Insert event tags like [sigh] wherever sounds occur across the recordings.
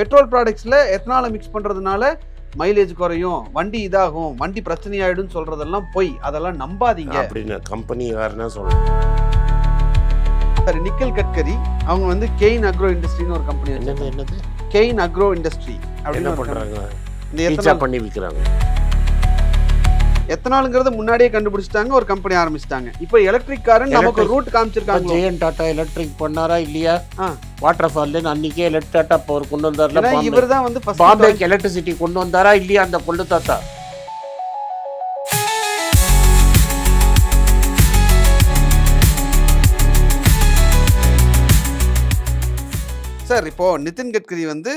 Petrol ப்ராடக்ட்ஸில் எத்தனாலை mix பண்ணுறதுனால மைலேஜ் குறையும் வண்டி இதாகும் வண்டி பிரச்சனையாயிடும்னு சொல்றதெல்லாம் பொய். அதெல்லாம் நம்பாதீங்க. அப்படின்னு கம்பெனிக்காரனா சொல்றேன். சரி நிக்கல் கட்கரி அவங்க வந்து கெயின் அக்ரோ இண்டஸ்ட்ரின்னு ஒரு கம்பெனி என்னது என்னது? கெயின் அக்ரோ இண்டஸ்ட்ரி அப்படின்னு எத்தனால் பண்ணி விற்கிறாங்க எத்தனாலுங்கிறத முன்னாடியே கண்டுபிடிச்சிட்டாங்க ஒரு கம்பெனி ஆரம்பிச்சிட்டாங்க. இப்போ எலக்ட்ரிக் காரன் நமக்கு ரூட் காமிச்சிருக்காங்க ஜெயன் டாடா எலக்ட்ரிக் பண்ணாரா இல்லையா. வாட்டர் ஃபால்ல அன்னைக்கே எலக்ட்ரிக் டாட்டா பவர் கொண்டு வந்தார்ல இவர் தான் வந்து பாம்பேக்கு எலக்ட்ரிசிட்டி கொண்டு வந்தாரா இல்லையா அந்த கொள்ளு தாத்தா? சார் இப்போ நிதின் கட்கரி வந்து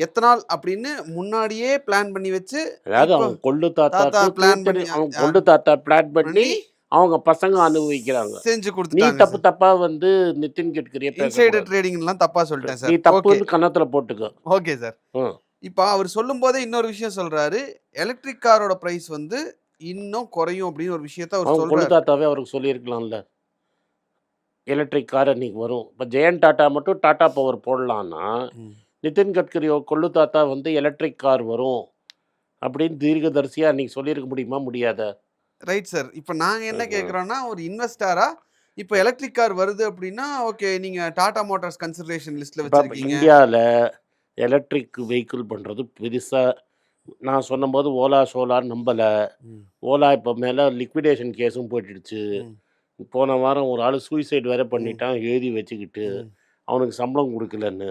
எத்தனால் அப்படின்னு முன்னாடியே பிளான் பண்ணி வச்சு அதாவது அவங்க கொள்ளு தாத்தா plan பண்ணி- அவங்க கொள்ளு தாத்தா பிளான் பண்ணி அவங்க பசங்க அனுபவிக்கிறாங்க. செஞ்சு நீ கொடுத்துட்டாங்க தப்பு தப்பா வந்து நிதின் கட்கரியை இன்சைடர் ட்ரேடிங்லாம் தப்பா சொல்லிட்டேன் நீ சார். ஓகே தப்புன்னு கன்னத்துல போட்டுக்க. Okay sir. இப்போ அவர் சொல்லும்போதே இன்னொரு விஷயம் சொல்றாரு. எலக்ட்ரிக் காரோட பிரைஸ் வந்து இன்னும் குறையும் அப்படின்னு ஒரு விஷயத்த அவர் சொல்றாரு. தாத்தாவே அவருக்கு சொல்லியிருக்கலாம்ல. எலக்ட்ரிக் கார் அன்னைக்கு வரும். இப்போ ஜெயன் டாட்டா மட்டும் டாடா பவர் போடலான்னா. நிதின் கட்கரி கொள்ளு தாத்தா வந்து எலக்ட்ரிக் கார் வரும். அப்படின்னு தீர்க்கதரிசியா அன்னைக்கு சொல்லியிருக்க முடியுமா? முடியாத? ரைட் சார் இப்போ நாங்க என்ன. கேக்குறோம்னா ஒரு இன்வெஸ்டரா இப்போ எலக்ட்ரிக் கார் வருது அப்படின்னா ஓகே நீங்க டாடா மோட்டார்ஸ் கன்சிடரேஷன் இப்போ வச்சிருக்கீங்க. இந்தியாவில் எலக்ட்ரிக் வெஹிக்கிள் பண்ணுறது பெருசாக நான் சொன்னபோது ஓலா சோலார் நம்பலை. ஓலா இப்போ மேலே லிக்விடேஷன் கேஸும் போயிடுச்சு ம். போன வாரம் ஒரு ஆள் சூசைட் வேற பண்ணிட்டான் எழுதி வச்சுக்கிட்டு. அவனுக்கு சம்பளம் கொடுக்கலன்னு.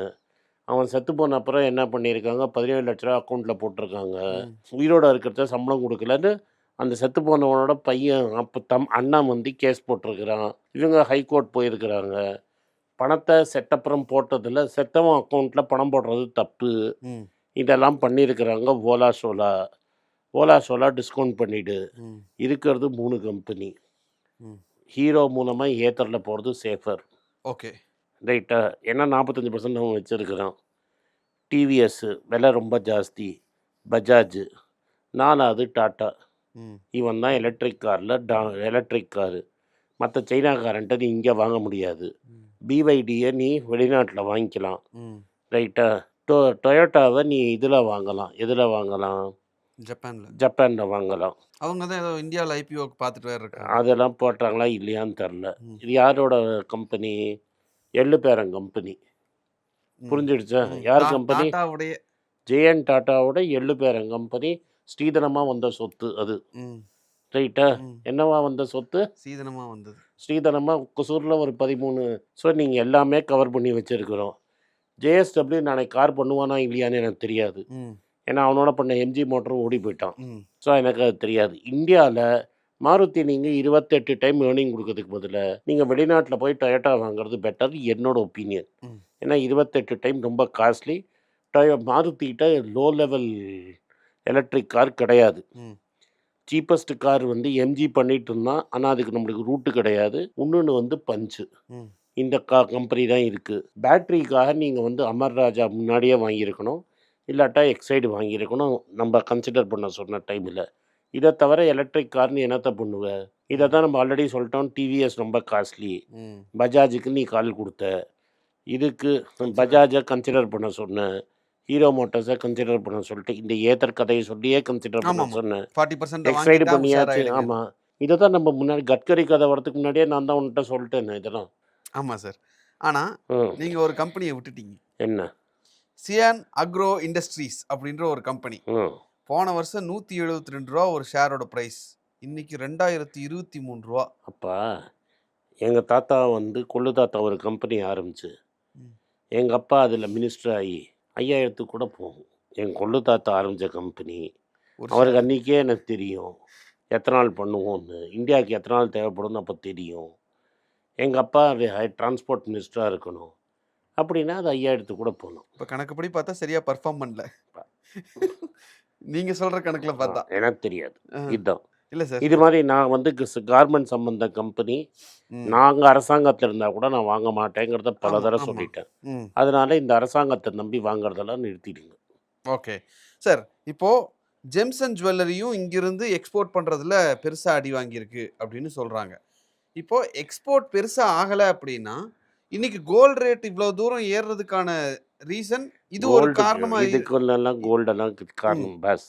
அவன் செத்து போன அப்புறம் என்ன பண்ணியிருக்காங்க? பதினேழு லட்ச ரூபா அக்கௌண்ட்டில் போட்டிருக்காங்க. உயிரோட இருக்கிறத சம்பளம் கொடுக்கலன்னு அந்த செத்து போனவனோட பையன் அப்போ தம் அண்ணன் வந்து கேஸ் போட்டிருக்கிறான். இவங்க ஹைகோர்ட் போயிருக்கிறாங்க. பணத்தை செத்தப்புறம் போட்டதில் செத்தவன் அக்கௌண்ட்டில் பணம் போடுறது தப்பு. இதெல்லாம் பண்ணியிருக்கிறாங்க ஓலா சோலா ஓலா சோலா டிஸ்கவுண்ட் பண்ணிவிடு. இருக்கிறது மூணு கம்பெனி. ஹீரோ மூலமாக ஏத்தரில் போகிறது சேஃபர் ஓகே. ரைட்டா ஏன்னா நாற்பத்தஞ்சு பர்சன்ட் அவன் வச்சுருக்கிறான். டிவிஎஸ்ஸு விலை ரொம்ப ஜாஸ்தி. பஜாஜ் நாலாவது டாட்டா. ம். இவன் தான் எலக்ட்ரிக் காரில் டா எலக்ட்ரிக் காரு மற்ற சைனாக்காரன்ட்ட நீ இங்கே வாங்க முடியாது. பிவைடியை நீ வெளிநாட்டில் வாங்கிக்கலாம். ரைட்டா? டொ டொயோட்டாவை நீ இதில் வாங்கலாம். எதில் வாங்கலாம்? ஜப்பான்ல. ஜப்பானில் வாங்கலாம். அவங்க தான் ஏதோ இந்தியாவில் ஐபிஓக்கு பார்த்துட்டு வேற இருக்காங்க. அதெல்லாம் போட்டாங்களா இல்லையான்னு தெரில. இது யாரோட கம்பெனி எள்ளு பேரன் கம்பெனி. புரிஞ்சிடுச்சா. யார் கம்பெனி ஜேஎன் டாட்டாவோட எள்ளு பேரன் கம்பெனி ஸ்ரீதனமாக வந்த சொத்து அது. ரைட்டா. என்னவா வந்த சொத்து? சீதனமா வந்தது. ஸ்ரீதனமாக குசூரில் ஒரு பதிமூணு. ஸோ நீங்கள் எல்லாமே கவர் பண்ணி வச்சுருக்குறோம். ஜேஎஸ்டபிள்யூ நாளைக்கு கார் பண்ணுவானா இல்லையான்னு எனக்கு தெரியாது. ஏன்னா அவனோட பண்ண எம்ஜி மோட்டரும் ஓடி போயிட்டான். ஸோ எனக்கு அது தெரியாது. இந்தியாவில் மாருதி நீங்கள் இருபத்தெட்டு டைம் ஏர்னிங் கொடுக்கறதுக்கு பதிலாக நீங்கள் வெளிநாட்டில் போய் டொயோட்டா வாங்குறது பெட்டர் என்னோட ஒப்பீனியன். ஏன்னா இருபத்தெட்டு டைம் ரொம்ப காஸ்ட்லி டொயோ மாருதிகிட்ட லோ லெவல் எலக்ட்ரிக் கார் கிடையாது. சீப்பஸ்ட் கார் வந்து எம்ஜி பண்ணிட்டு இருந்தான் ஆனால் அதுக்கு நம்மளுக்கு ரூட்டு கிடையாது. இன்னொன்று வந்து பஞ்சு. இந்த கா கம்பெனி தான் இருக்குது பேட்டரிக்காக நீங்கள் வந்து அமர் ராஜா முன்னாடியே வாங்கியிருக்கணும். இல்லாட்டா எக்ஸைடு வாங்கியிருக்கணும். நம்ம கன்சிடர் பண்ண சொன்ன டைமில் இதை தவிர எலக்ட்ரிக் கார்னு என்னத்தை பண்ணுவ? இதை தான் நம்ம ஆல்ரெடி சொல்லிட்டோம் டிவிஎஸ் ரொம்ப காஸ்ட்லி. பஜாஜுக்கு நீ கால் கொடுத்த. இதுக்கு பஜாஜை கன்சிடர் பண்ண சொன்னேன் ஹீரோ மோட்டார்ஸை கன்சிடர் பண்ண சொல்லிட்டு இந்த ஏத்தர் கதையை சொல்லியே கன்சிடர் பண்ண ஆமாம். சொன்னேன் 40% எக்ஸைடு பண்ணியாச்சு. ஆமாம் இதை தான் நம்ம முன்னாடி கட்கரி கதை வரதுக்கு முன்னாடியே நான் தான் உன்கிட்ட சொல்லிட்டேன் இதெல்லாம். ஆமா சார் ஆனா ம் நீங்க ஒரு கம்பெனியை விட்டுட்டீங்க. என்ன? சியான் அக்ரோ இண்டஸ்ட்ரீஸ் அப்படின்ற ஒரு கம்பெனி போன வருஷம் நூத்தி எழுபத்தி ரெண்டு ரூபா ஒரு ஷேரோட பிரைஸ் இன்னைக்கு ரெண்டாயிரத்தி இருபத்தி மூணு ரூபா. அப்பா எங்கள் தாத்தா வந்து கொள்ளு தாத்தா ஒரு கம்பெனி ஆரம்பிச்சு. எங்கள் அப்பா அதில் மினிஸ்டர் ஆகி ஐயாயிரத்துக்கு கூட போகும். என் கொள்ளு தாத்தா ஆரம்பித்த கம்பெனி அவருக்கு அன்றைக்கே எனக்கு தெரியும். எத்தனை நாள் பண்ணுவோம்னு. இந்தியாவுக்கு எத்தனை நாள் தேவைப்படும்னு அப்போ தெரியும். எங்கள் அப்பா டிரான்ஸ்போர்ட் மினிஸ்டராக இருக்கணும். அப்படின்னா அது ஐயாயிரத்துக்கு கூட போகணும். இப்ப கணக்குப்படி பார்த்தா சரியா பர்ஃபார்ம் பண்ணல. [laughs] நீங்க சொல்ற கணக்குல பார்த்தா. எனக்கு தெரியாது. இதுதான். இல்ல சார் இது மாதிரி நான் வந்து கார்மெண்ட் சம்பந்த கம்பெனி நாங்கள் அரசாங்கத்தில் இருந்தால் கூட நான் வாங்க மாட்டேங்கிறத பல தடவை. சொல்லிட்டேன். அதனால இந்த அரசாங்கத்தை நம்பி வாங்குறதெல்லாம் நிறுத்திடுங்க. ஓகே. சார் இப்போ ஜெம்சன் ஜுவல்லரியும் இங்கிருந்து எக்ஸ்போர்ட் பண்றதுல பெருசா அடி வாங்கியிருக்கு அப்படின்னு சொல்றாங்க. இப்போ எக்ஸ்போர்ட் பெருசா ஆகல அப்படின்னா இன்னைக்கு கோல்ட் ரேட் இவ்வளவு தூரம் ஏறுறதுக்கான ரீசன் இது ஒரு காரணமா இதுக்குள்ளெல்லாம் கோல்டெல்லாம் காரணம். பஸ்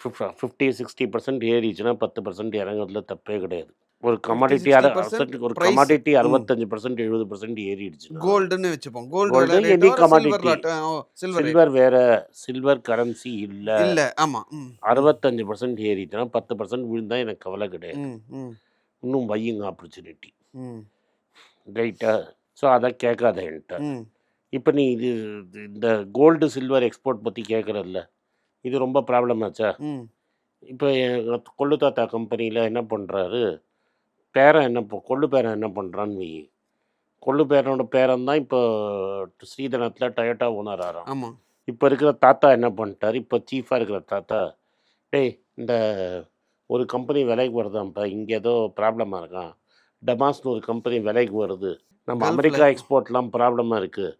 ஃபிஃப்டி சிக்ஸ்டி பர்சன்ட் ஏறிச்சுன்னா பத்து பர்சன்ட் இறங்குறதுல தப்பே கிடையாது. ஒரு கமாடிட்டி 60% ஒரு. கமாடிட்டி. அறுபத்தஞ்சு பர்சன்ட் எழுபது பர்சன்ட் ஏறிடுச்சுன்னா கோல்டுன்னு வச்சுப்போம். Gold any commodity. சில்வர் வேற சில்வர் கரன்சி இல்லை. இல்ல ஆமா அறுபத்தஞ்சு பர்சன்ட் ஏறிச்சுன்னா பத்து பர்சன்ட் விழுந்தா எனக்கு கவலை கிடையாது. இன்னும் வையுங்க ஆப்பர்ச்சுனிட்டி ரைட்டா ஸோ அதை கேட்காத என்கிட்ட. இப்போ நீ இது இந்த கோல்டு சில்வர் எக்ஸ்போர்ட் பற்றி கேட்குறல்ல இது ரொம்ப ப்ராப்ளம் ஆச்சா? இப்போ கொள்ளு தாத்தா கம்பெனியில் என்ன பண்ணுறாரு பேரன் என்ன கொள்ளு பேரன் என்ன பண்ணுறான்னு வை. கொள்ளு பேரனோட பேரன் தான் இப்போ ஸ்ரீதனத்தில் டொயோட்டா ஓனர் ஆகிறான் ஆமா. இப்போ இருக்கிற தாத்தா என்ன பண்ணிட்டார் இப்போ சீஃபாக இருக்கிற தாத்தா டேய் இந்த ஒரு கம்பெனி விலைக்கு வருதாம்ப்பா இங்கே ஏதோ ப்ராப்ளமாக இருக்கான். டமாஸ்னு ஒரு கம்பெனி விலைக்கு வருது. நம்ம. அமெரிக்கா எக்ஸ்போர்ட்லாம் ப்ராப்ளமாக இருக்குது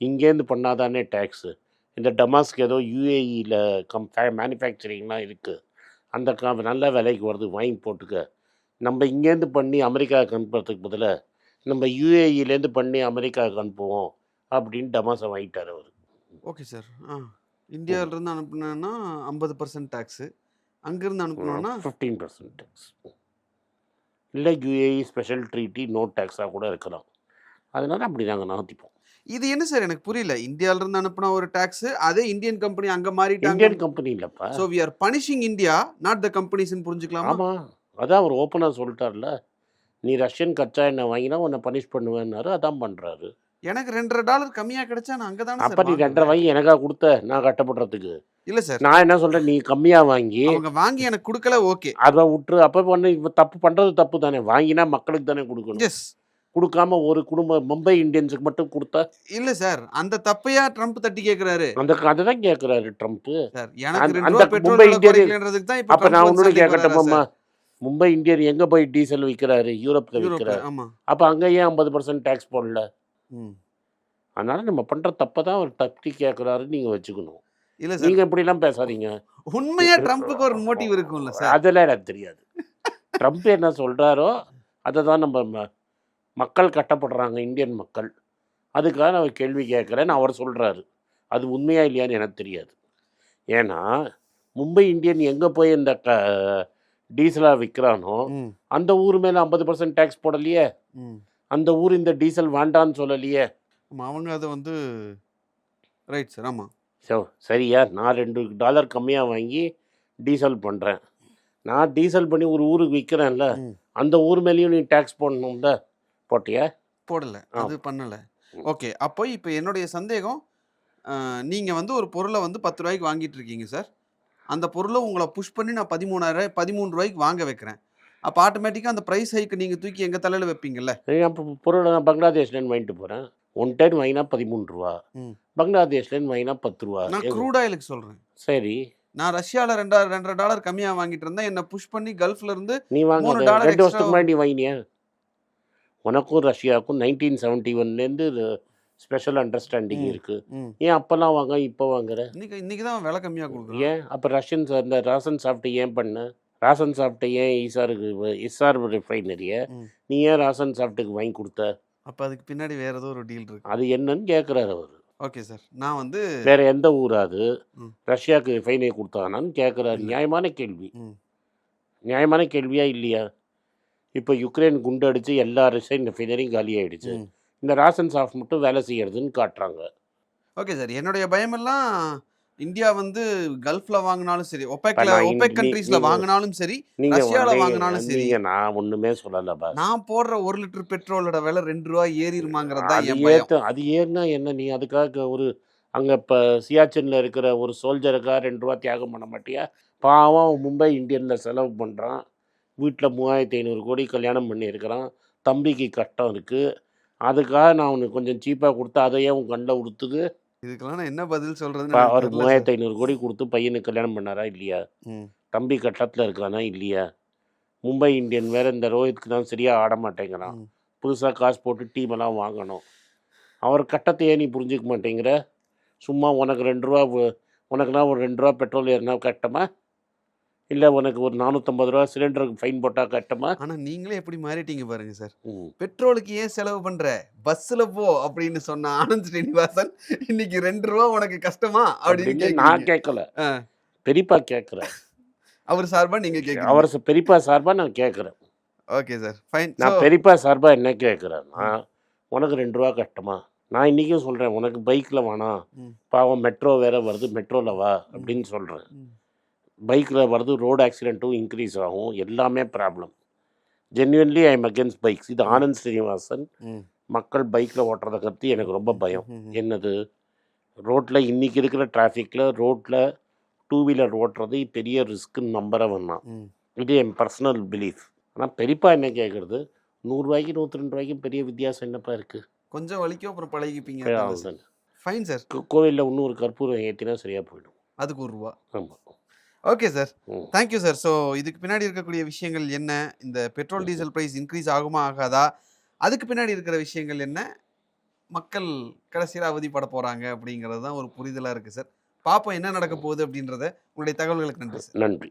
இங்கேருந்து பண்ணாதானே டேக்ஸு இந்த டமாஸ்க்கு ஏதோ யூஏஇயில் கம் மேனுஃபேக்சரிங்லாம் இருக்குது அந்த க நல்ல விலைக்கு வருது வாங்கி போட்டுக்க. நம்ம இங்கேருந்து பண்ணி அமெரிக்காவுக்கு அனுப்புறதுக்கு பதிலாக நம்ம யூஏஇலேருந்து பண்ணி அமெரிக்காவுக்கு அனுப்புவோம் அப்படின்னு டமாஸை வாங்கிட்டார் அவர். ஓகே சார் ஆ. இந்தியாவில இருந்து அனுப்புனேன்னா ஐம்பது பர்சன்ட் டேக்ஸ் அங்கிருந்து அனுப்புனோம்னா ஃபிஃப்டீன் பர்சன்ட் டேக்ஸ் இல்லை யூஏஇ ஸ்பெஷல் ட்ரீட்டி நோ டேக்ஸாக கூட இருக்கலாம். அதனால அப்படி நாங்கள் நகர்த்திப்போம். இது என்ன சார்? எனக்கு புரியல. இந்தியால இருந்து அனுப்புன ஒரு டாக்ஸ் அதே இந்தியன் கம்பெனி அங்க மாறிட்டாங்க. இந்தியன் கம்பெனி இல்லைப்பா. So we are punishing India not the கம்பெனிஸ்னு புரிஞ்சுக்கலாமா? ஆமாம் அதான் அவர் ஓப்பனாக சொல்லிட்டார்ல. நீ ரஷ்யன் கச்சா எண்ணெய் வாங்கினா உன்னை பனிஷ் பண்ணுவேன்னாரு அதான் பண்ணுறாரு எனக்கு ரெண்டரை டாலர் கம்மியா கிடைச்சா நான் அங்க தானே அப்போ நீ ரெண்டரை வாங்கி எனக்கா கொடுத்த நான் கட்டப்படுறதுக்கு இல்ல சார். நான் என்ன சொல்கிறேன் நீ கம்மியாக வாங்கி அவங்க வாங்கி எனக்கு கொடுக்கல ஓகே. அதை விட்டுரு. அப்போ பண்ண இப்போ தப்பு பண்ணுறது தப்பு தானே. வாங்கினா மக்களுக்கு தானே கொடுக்கணும். எஸ் கொடுக்காம ஒரு குடும்பம் மும்பை இந்தியன்ஸுக்கு மட்டும் கொடுத்தா இல்ல சார். அந்த தப்பையா ட்ரம்ப் தட்டி கேக்குறாரு. அந்த அதை தான் கேட்குறாரு ட்ரம்ப்பு சார் எனக்கு அந்த- மும்பை இந்தியன் அப்ப நான் ட்ரம்ப் கேட்கட்டுமாம்மா சார்? மும்பை இந்தியன் எங்க போய் டீசல் விற்கிறாரு யூரோப்ல விற்கிறாரு அப்ப அங்க ஏன் ஐம்பது பர்சன்ட் டேக்ஸ் போடல. அதனால நம்ம பண்ற தப்பை தான் அவர் தட்டி கேட்கறாரு நீங்க வச்சுக்கணும். இல்ல சார். நீங்க இப்படி எல்லாம் பேசாதீங்க. உண்மையா ட்ரம்ப்புக்கு ஒரு மோட்டிவ் இருக்கும்ல சார். அதெல்லாம் எனக்கு தெரியாது. ட்ரம்ப் என்ன சொல்றாரோ அதை தான் நம்ம மக்கள் கட்டப்படுறாங்க இந்தியன் மக்கள். அதுக்காக நான் கேள்வி கேட்குறேன்னு அவர் சொல்றாரு. அது உண்மையா இல்லையான்னு எனக்கு தெரியாது. ஏன்னா மும்பை இந்தியன் எங்க போய் இந்த க டீசலா விற்கிறானோ அந்த ஊர் மேல ஐம்பது பர்சன்ட் டேக்ஸ் போடலையே. அந்த ஊர் இந்த டீசல் வேண்டான்னு சொல்லலையே. அவங்க அதை வந்து ரைட் சார் ஆமா. ஸோ சரியா? நான் ரெண்டு டாலர் கம்மியாக வாங்கி டீசல் பண்ணுறேன் நான் டீசல் பண்ணி ஒரு ஊருக்கு விற்கிறேன்ல. அந்த ஊர் மேலேயும் நீ டேக்ஸ் போடணும்ல? போட்டியா? போடல. அது பண்ணல. ஓகே. அப்போ இப்போ என்னுடைய சந்தேகம் அஹ், நீங்க வந்து ஒரு பொருளை வந்து பத்து ரூபாய்க்கு வாங்கிட்டு இருக்கீங்க சார். அந்த பொருளை உங்களை புஷ் பண்ணி நான் பதிமூணாயிரம் பதிமூணு ரூபாய்க்கு வாங்க வைக்கிறேன். அப்போ ஆட்டோமேட்டிக்காக அந்த ப்ரைஸ் ஹைக்கு நீங்கள் தூக்கி எங்கள் தலையில் வைப்பீங்கல்ல? சரி, அப்போ பொருளை நான் பங்களாதேஷ்லேருந்து வாங்கிட்டு போகிறேன் ஒன் டைம் வாங்கினா பதிமூணு ரூபா. பங்களாதேஷ்லேருந்து வாங்கினா பத்து ரூபா. நான்? க்ரூட் ஆயிலுக்கு சொல்கிறேன் சரி. நான் ரஷ்யாவில் ரெண்டா ரெண்டரை டாலர் கம்மியாக வாங்கிட்டு இருந்தேன். என்னை புஷ் பண்ணி கல்ஃப்ல இருந்து நீ மூணு வாங்க டாலர் ரெண்டு வருஷத்துக்கு முன்னாடி வாங்கினியா? உனக்கும் ரஷ்யாவுக்கும் நைன்டீன் செவன்ட்டி ஒன்லேருந்து ஸ்பெஷல் அண்டர்ஸ்டாண்டிங். இருக்குது ம் ஏன் அப்போல்லாம் வாங்க இப்போ வாங்குற? இன்னைக்கு இன்னைக்கு தான் விலை கம்மியாக கொடுக்குறேன். ஏன் அப்போ ரஷ்யன்ஸ் அந்த ராசன் சாஃப்ட்டை ஏன் பண்ண? ராசன் சாஃப்ட்டை ஏன் ஈசாருக்கு இஸ்ஆர் ரிஃபைனரியை. நீ ஏன் ராசன் சாஃப்ட்டுக்கு வாங்கி கொடுத்த? அப்போ அதுக்கு பின்னாடி வேற ஏதோ ஒரு டீல் இருக்கு. அது என்னன்னு கேட்குறாரு அவர். ஓகே சார் நான் வந்து வேற எந்த ஊராது ம். ரஷ்யாவுக்கு ரிஃபைனரி கொடுத்தானான்னு கேட்குறாரு. நியாயமான கேள்வி. நியாயமான கேள்வியா இல்லையா இப்போ யுக்ரைன் குண்டு அடிச்சு எல்லா ரிசைன் ரிஃபைனரியும் காலி ஆயிடுச்சு. இந்த ராசன் சாஃப்ட் மட்டும் வேலை செய்யறதுன்னு காட்டுறாங்க ஓகே சார் என்னுடைய பயமெல்லாம் இந்தியா வந்து கல்ஃப்ல வாங்கினாலும் சரி ஒபெக்ல ஒபெக் கண்ட்ரீஸ்ல வாங்கினாலும் சரி ரஷ்யால வாங்கினாலும் சரி. நான் ஒண்ணுமே சொல்லல நான் போடுற ஒரு லிட்டர் பெட்ரோலோட விலை ரெண்டு ரூபாய் ஏறிடுமாங்கிறது தான் அது ஏறினா என்ன நீ அதுக்காக ஒரு அங்க இப்ப சியாச்சன்ல இருக்கிற ஒரு சோல்ஜருக்கா ரெண்டு ரூபா தியாகம் பண்ண மாட்டியா? பாவம் மும்பை இந்தியன்ல செலவு பண்றான். வீட்டில் மூவாயிரத்தி ஐநூறு கோடி கல்யாணம் பண்ணியிருக்கிறான். தம்பிக்கு கஷ்டம் இருக்கு. அதுக்காக நான் அவனுக்கு கொஞ்சம் சீப்பாக கொடுத்தா அதையே உன் கண்ணில் உடுத்துது. இதுக்கெல்லாம் நான் என்ன பதில் சொல்றதுன்னு அவர். மூவாயிரத்தி ஐநூறு கோடி கொடுத்து பையனுக்கு கல்யாணம் பண்ணாரா இல்லையா. தம்பி கட்டத்தில் இருக்கானா இல்லையா மும்பை இந்தியன் வேற இந்த ரோஹித்க்கு தான் சரியா ஆட மாட்டேங்கிறான். புதுசாக காசு போட்டு டீம் எல்லாம் வாங்கணும் அவர் கட்டத்தையே நீ புரிஞ்சுக்க மாட்டேங்கிற சும்மா உனக்கு ரெண்டு ரூபா உனக்குனா ஒரு ரெண்டு ரூபா பெட்ரோல் ஏறினா கட்டமா இல்லை உனக்கு ஒரு நானூற்றம்பது ரூபா சிலிண்டருக்கு ஃபைன் போட்டால் கட்டமா? ஆனா நீங்களே எப்படி மாறிட்டீங்க பாருங்க சார். பெட்ரோலுக்கு ஏன் செலவு பண்ற? பஸ்ல போ அப்படின்னு சொன்ன ஆனந்த் ஸ்ரீனிவாசன் இன்னைக்கு ரெண்டு ரூபா உனக்கு கஷ்டமா? அப்படின்னு நான். கேட்கல. பெரியப்பா கேட்குறேன் அவர் சார்பா நீங்க கேக்குறீங்க? அவர் பெரியப்பா சார்பாக நான் கேட்குறேன் ஓகே சார். ஃபைன். நான் பெரியப்பா சார்பாக என்ன கேட்குறேன் நான் உனக்கு ரெண்டு ரூபா கஷ்டமா நான் இன்றைக்கும் சொல்கிறேன் உனக்கு பைக்கில் வேணாம். பாவம் மெட்ரோ வேற வருது மெட்ரோவில் வா. அப்படின்னு சொல்கிறேன் பைக்கில் வருது ரோடு ஆக்சிடென்ட்டும் இன்க்ரீஸ் ஆகும். எல்லாமே problem genuinely I am against bikes இது ஆனந்த் ஸ்ரீனிவாசன் மக்கள் பைக்கில் ஓட்டுறதை பற்றி எனக்கு ரொம்ப பயம். என்னது? ரோட்டில் இன்றைக்கி இருக்கிற டிராஃபிக்கில் ரோட்டில் டூ வீலர் ஓட்டுறது பெரிய ரிஸ்க்குன்னு நம்புற வேணாம் இது என் பர்சனல் பிலீஃப் ஆனால் பெரியப்பா என்ன கேட்குறது நூறுரூவாய்க்கு நூற்றி ரெண்டு ரூபாய்க்கும் பெரிய வித்தியாசம் என்னப்பா இருக்குது கொஞ்சம் வலிக்கும் அப்புறம் பழகிப்பீங்க ஃபைன் சார். கோவிலில் இன்னும் ஒரு கற்பூரம் ஏற்றினா சரியாக போயிடும். அதுக்கு ஒரு ரூபா. ஆமாம் okay sir. Thank you sir. So இதுக்கு பின்னாடி இருக்கக்கூடிய விஷயங்கள் என்ன? இந்த பெட்ரோல் டீசல் ப்ரைஸ் இன்க்ரீஸ் ஆகுமா ஆகாதா? அதுக்கு பின்னாடி இருக்கிற விஷயங்கள் என்ன? மக்கள் கடைசியில் அவதிப்பட போகிறாங்க அப்படிங்கிறது தான் ஒரு புரிதலாக இருக்குது சார். பார்ப்போம் என்ன நடக்க போகுது அப்படின்றத. உங்களுடைய தகவல்களுக்கு நன்றி சார். நன்றி.